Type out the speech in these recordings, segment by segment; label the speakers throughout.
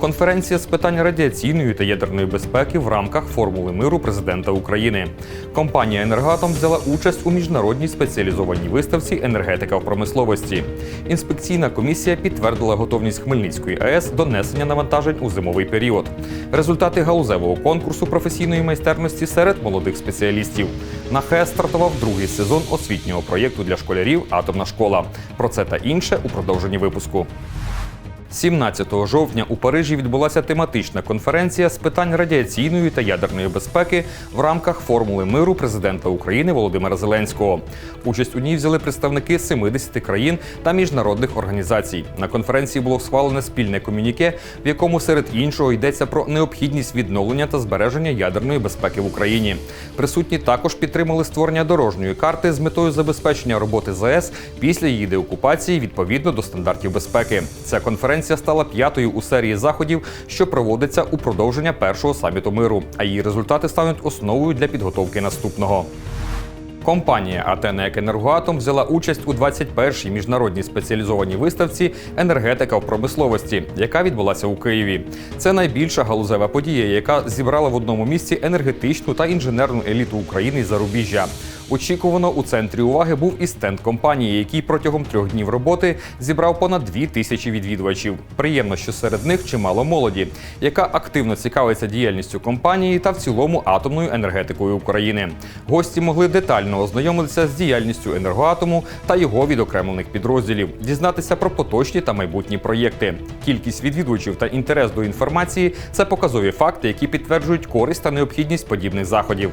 Speaker 1: конференція з питань радіаційної та ядерної безпеки в рамках формули миру президента України. Компанія Енергатом взяла участь у міжнародній спеціалізованій виставці енергетика в промисловості. Інспекційна комісія підтвердила готовність Хмельницької АЕС до несення навантажень у зимовий період. Результати галузевого конкурсу професійної майстерності серед молодих спеціалістів. На ХЕС стартував другий сезон освітнього проєкту для школярів Атомна школа. Про це та інше у продовженні випуску. 17 жовтня у Парижі відбулася тематична конференція з питань радіаційної та ядерної безпеки в рамках формули миру президента України Володимира Зеленського. Участь у ній взяли представники 70 країн та міжнародних організацій. На конференції було схвалене спільне комюніке, в якому серед іншого йдеться про необхідність відновлення та збереження ядерної безпеки в Україні. Присутні також підтримали створення дорожньої карти з метою забезпечення роботи ЗАЕС після її деокупації відповідно до стандартів безпеки. Ця конференція стала п'ятою у серії заходів, що проводиться у продовження першого саміту миру. А її результати стануть основою для підготовки наступного. Компанія «Атенек Енергоатом» взяла участь у 21-й міжнародній спеціалізованій виставці Енергетика в промисловості, яка відбулася у Києві. Це найбільша галузева подія, яка зібрала в одному місці енергетичну та інженерну еліту України і зарубіжжя. Очікувано у центрі уваги був і стенд компанії, який протягом трьох днів роботи зібрав понад дві тисячі відвідувачів. Приємно, що серед них чимало молоді, яка активно цікавиться діяльністю компанії та в цілому атомною енергетикою України. Гості могли детально ознайомитися з діяльністю енергоатому та його відокремлених підрозділів, дізнатися про поточні та майбутні проєкти. Кількість відвідувачів та інтерес до інформації це показові факти, які підтверджують користь та необхідність подібних заходів.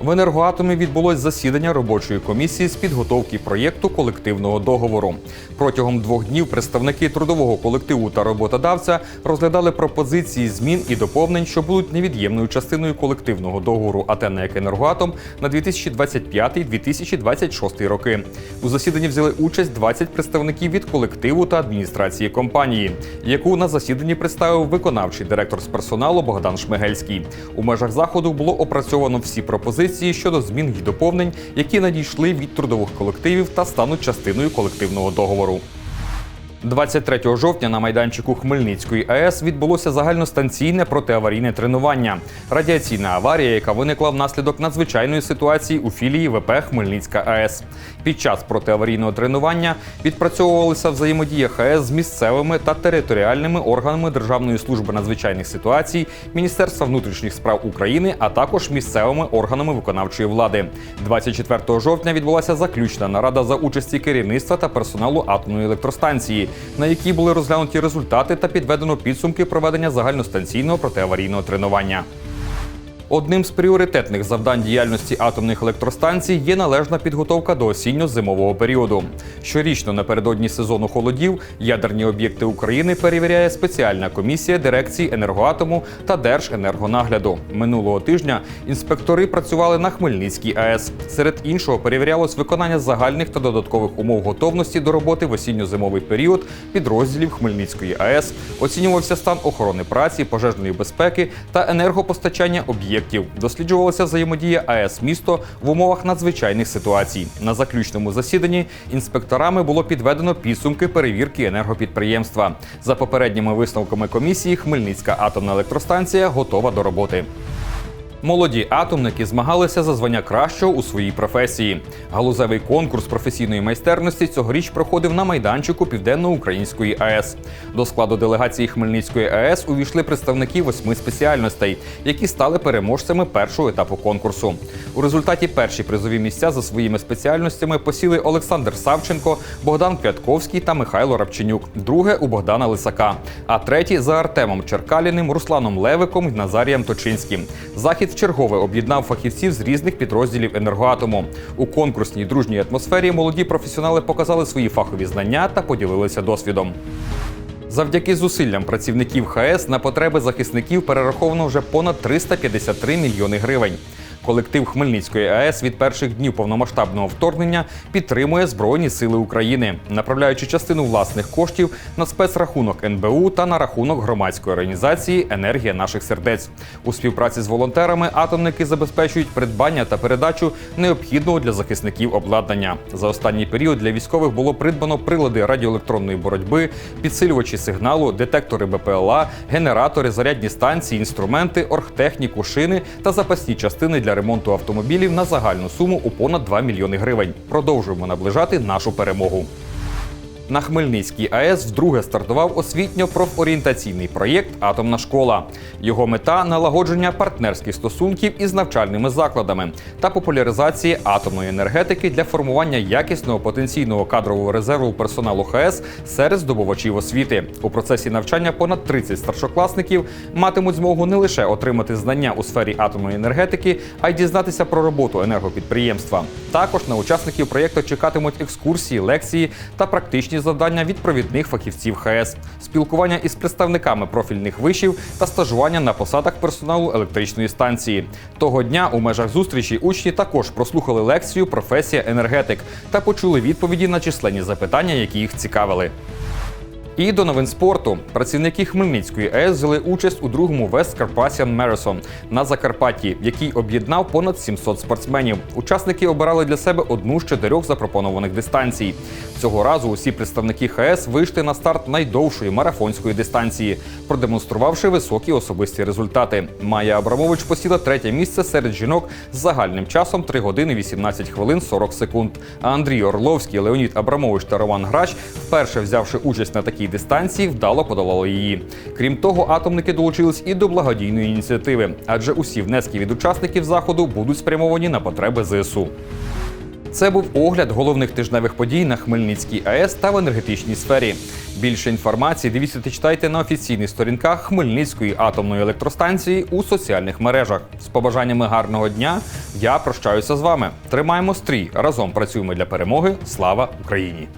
Speaker 1: В енергоатомі відбулось засідання робочої комісії з підготовки проєкту колективного договору. Протягом двох днів представники трудового колективу та роботодавця розглядали пропозиції змін і доповнень, що будуть невід'ємною частиною колективного договору АТ «НЕК Енергоатом на 2025-2026 роки. У засіданні взяли участь 20 представників від колективу та адміністрації компанії, яку на засіданні представив виконавчий директор з персоналу Богдан Шмигельський. У межах заходу було опрацьовано всі пропозиції щодо змін і доповнень, які надійшли від трудових колективів та стануть частиною колективного договору. 23 жовтня на майданчику Хмельницької АЕС відбулося загальностанційне протиаварійне тренування. Радіаційна аварія, яка виникла внаслідок надзвичайної ситуації у філії ВП Хмельницька АЕС. Під час протиаварійного тренування відпрацьовувалися взаємодія ХАЕС з місцевими та територіальними органами Державної служби надзвичайних ситуацій, Міністерства внутрішніх справ України, а також місцевими органами виконавчої влади. 24 жовтня відбулася заключна нарада за участі керівництва та персоналу атомної електростанції на якій були розглянуті результати та підведено підсумки проведення загальностанційного протиаварійного тренування. Одним з пріоритетних завдань діяльності атомних електростанцій є належна підготовка до осінньо-зимового періоду. Щорічно напередодні сезону холодів ядерні об'єкти України перевіряє спеціальна комісія дирекції енергоатому та Держенергонагляду. Минулого тижня інспектори працювали на Хмельницькій АЕС. Серед іншого перевірялось виконання загальних та додаткових умов готовності до роботи в осінньо-зимовий період підрозділів Хмельницької АЕС. Оцінювався стан охорони праці, пожежної безпеки та енергопостачання об'єктів. Досліджувалася взаємодія АЕС місто в умовах надзвичайних ситуацій. На заключному засіданні інспекторами було підведено підсумки перевірки енергопідприємства. За попередніми висновками комісії, Хмельницька атомна електростанція готова до роботи. Молоді атомники змагалися за звання кращого у своїй професії. Галузевий конкурс професійної майстерності цьогоріч проходив на майданчику Південно-Української АЕС. До складу делегації Хмельницької АЕС увійшли представники восьми спеціальностей, які стали переможцями першого етапу конкурсу. У результаті перші призові місця за своїми спеціальностями посіли Олександр Савченко, Богдан Квятковський та Михайло Рабченюк. Друге у Богдана Лисака. А третій за Артемом Черкаліним, Русланом Левиком і Назарієм Точинським. Захід вчергове об'єднав фахівців з різних підрозділів енергоатому. У конкурсній дружній атмосфері молоді професіонали показали свої фахові знання та поділилися досвідом. Завдяки зусиллям працівників ХС на потреби захисників перераховано вже понад 353 мільйони гривень. Колектив Хмельницької АЕС від перших днів повномасштабного вторгнення підтримує Збройні Сили України, направляючи частину власних коштів на спецрахунок НБУ та на рахунок громадської організації Енергія наших сердець. У співпраці з волонтерами атомники забезпечують придбання та передачу необхідного для захисників обладнання. За останній період для військових було придбано прилади радіоелектронної боротьби, підсилювачі сигналу, детектори БПЛА, генератори, зарядні станції, інструменти, оргтехніку, шини та запасні частини для ремонту автомобілів на загальну суму у понад 2 мільйони гривень. Продовжуємо наближати нашу перемогу. На Хмельницькій АЕС вдруге стартував освітньо-профорієнтаційний проєкт Атомна школа. Його мета налагодження партнерських стосунків із навчальними закладами та популяризації атомної енергетики для формування якісного потенційного кадрового резерву персоналу ХАЕС серед здобувачів освіти. У процесі навчання понад 30 старшокласників матимуть змогу не лише отримати знання у сфері атомної енергетики, а й дізнатися про роботу енергопідприємства. Також на учасників проєкту чекатимуть екскурсії, лекції та практичні завдання від провідних фахівців ХС, спілкування із представниками профільних вишів та стажування на посадах персоналу електричної станції. Того дня у межах зустрічі учні також прослухали лекцію Професія енергетик та почули відповіді на численні запитання, які їх цікавили. І до новин спорту. Працівники Хмельницької АЕС взяли участь у другому West Carpathian Marathon на Закарпатті, який об'єднав понад 700 спортсменів. Учасники обирали для себе одну з чотирьох запропонованих дистанцій. Цього разу усі представники ХАЕС вийшли на старт найдовшої марафонської дистанції, продемонструвавши високі особисті результати. Майя Абрамович посіла третє місце серед жінок з загальним часом 3 години 18 хвилин 40 секунд. А Андрій Орловський, Леонід Абрамович та Роман Грач, вперше взявши участь на такій дистанції, вдало подолали її. Крім того, атомники долучились і до благодійної ініціативи, адже усі внески від учасників заходу будуть спрямовані на потреби ЗСУ. Це був огляд головних тижневих подій на Хмельницькій АЕС та в енергетичній сфері. Більше інформації дивіться та читайте на офіційних сторінках Хмельницької атомної електростанції у соціальних мережах. З побажаннями гарного дня я прощаюся з вами. Тримаємо стрій разом працюємо для перемоги. Слава Україні!